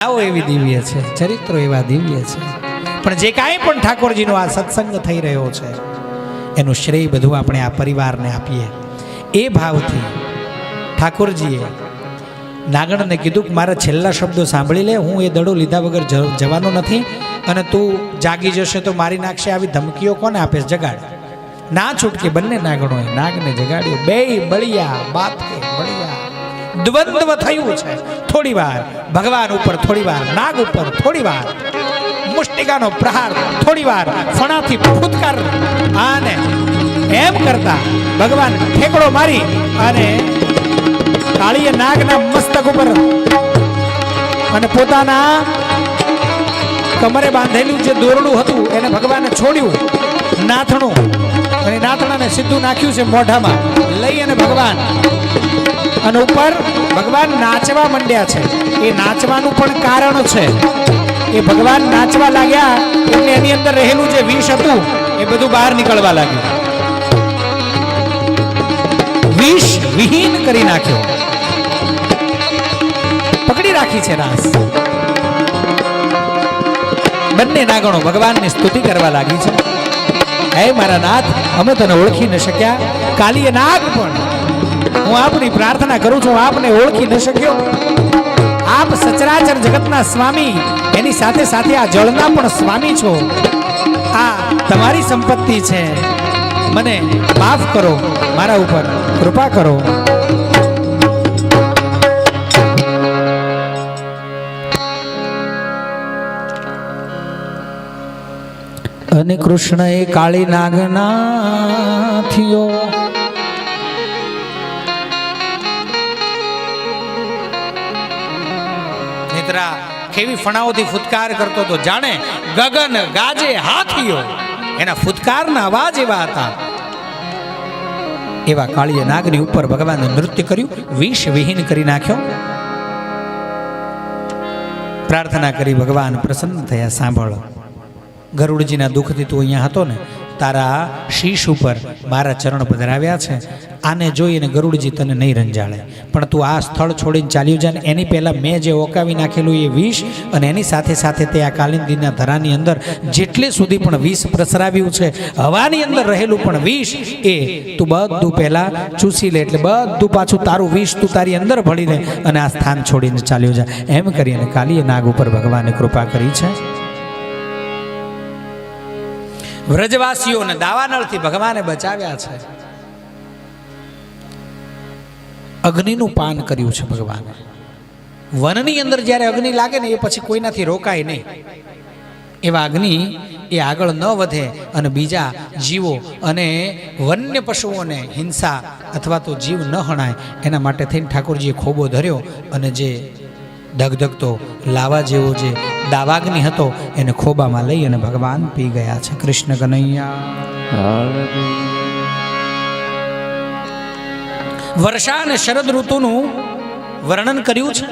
આવો એવી દિવ્ય છે, ચરિત્રો એવા દિવ્ય છે. પણ જે કાંઈ પણ ઠાકોરજીનો આ સત્સંગ થઈ રહ્યો છે, એનું શ્રેય બધું આપણે આ પરિવારને આપીએ. એ ભાવથી ઠાકોરજીએ નાગણને કીધું કે મારા છેલ્લા શબ્દો સાંભળી લે, હું એ દડો લીધા વગર જવાનો નથી, અને તું જાગી જશે તો મારી નાખશે આવી ધમકીઓ કોને આપે? જગાડ. ના છૂટકે બંને નાગણોએ નાગને જગાડ્યો. બે બળિયા બાથે દ્વંદ્વ થયું છે. થોડી વાર ભગવાન ઉપર થોડી વાર, નાગ ઉપર થોડી વાર, મુષ્ટિકાનો પ્રહાર થોડી વાર, ફણાથી ફૂટકાર આને એમ કરતા ભગવાન ઠેકડો મારી અને કાળીએ નાગના મસ્તક ઉપર અને પોતાના કમરે બાંધેલું જે દોરડું હતું, એને ભગવાને છોડ્યું. નાથણું. અને નાથણાને સીધું નાખ્યું છે મોઢામાં. લઈ અને ભગવાન અને ઉપર ભગવાન નાચવા માંડ્યા છે. એ નાચવાનું પણ કારણ છે. એ ભગવાન નાચવા લાગ્યા એટલે એની અંદર રહેલું જે વિષ હતું, એ બધું બહાર નીકળવા લાગ્યું. વિષ વિહીન કરી નાખ્યો. પકડી રાખી છે રાસ. બંને નાગણો ભગવાનની સ્તુતિ કરવા લાગી છે. હે મારા નાથ, અમે તને ઓળખી ન શક્યા. કાલીય નાગ પણ હું આપની પ્રાર્થના કરું છું આપને ઓળખી ન શક્યો. આપ સચરાચર જગતના સ્વામી, એની સાથે સાથે આ જળના પણ સ્વામી છો. આ તમારી સંપત્તિ છે. મને માફ કરો, મારા ઉપર કૃપા કરો. અને કૃષ્ણ એ કાળી નાગના થયો. નિદ્રા કેવી ફણાઓથી ફૂતકાર કરતો તો જાણે ગગન ગાજે હાથીઓ. એના ફૂતકારના અવાજ એવા હતા. એવા કાળીય નાગની ઉપર ભગવાને નૃત્ય કર્યું, વિષ વિહીન કરી નાખ્યો. પ્રાર્થના કરી ભગવાન પ્રસન્ન થયા, સાંભળો. ગરુડજીના દુઃખથી તું અહીંયા હતો ને તારા શીશ ઉપર મારા ચરણ પધરાવ્યા છે. આને જોઈને ગરુડજી તને નહીં રંજાડે પણ તું આ સ્થળ છોડીને ચાલ્યું જાય એની પહેલાં મેં જે ઓકાવી નાખેલું એ વિષ અને એની સાથે સાથે તે આ કાલિંદીના ધરાની અંદર જેટલે સુધી પણ વિષ પ્રસરાવ્યું છે, હવાની અંદર રહેલું પણ વિષ એ તું બધું પહેલાં ચૂસી લે એટલે બધું પાછું તારું વિષ તું તારી અંદર ભળી લે અને આ સ્થાન છોડીને ચાલ્યું જા. એમ કરીને કાલીએ નાગ ઉપર ભગવાને કૃપા કરી છે. વ્રજવાસીઓને દાવાનળથી ભગવાને બચાવ્યા છે. અગ્નિનું પાન કર્યું છે ભગવાને. વનની અંદર જ્યારે અગ્નિ લાગે ને એ પછી કોઈનાથી રોકાય નહીં. એવા અગ્નિ એ આગળ ન વધે અને બીજા જીવો અને વન્ય પશુઓને હિંસા અથવા તો જીવ ન હણાય. એના માટે થઈને ઠાકોરજીએ ખોબો ધર્યો અને જે ધગધગતો લાવા જેવો જે દાવાગ્નિ હતો, એને ખોબામાં લઈ અને ભગવાન પી ગયા છે. કૃષ્ણ કનૈયા. વર્ષા અને શરદ ઋતુનું વર્ણન કર્યું છે?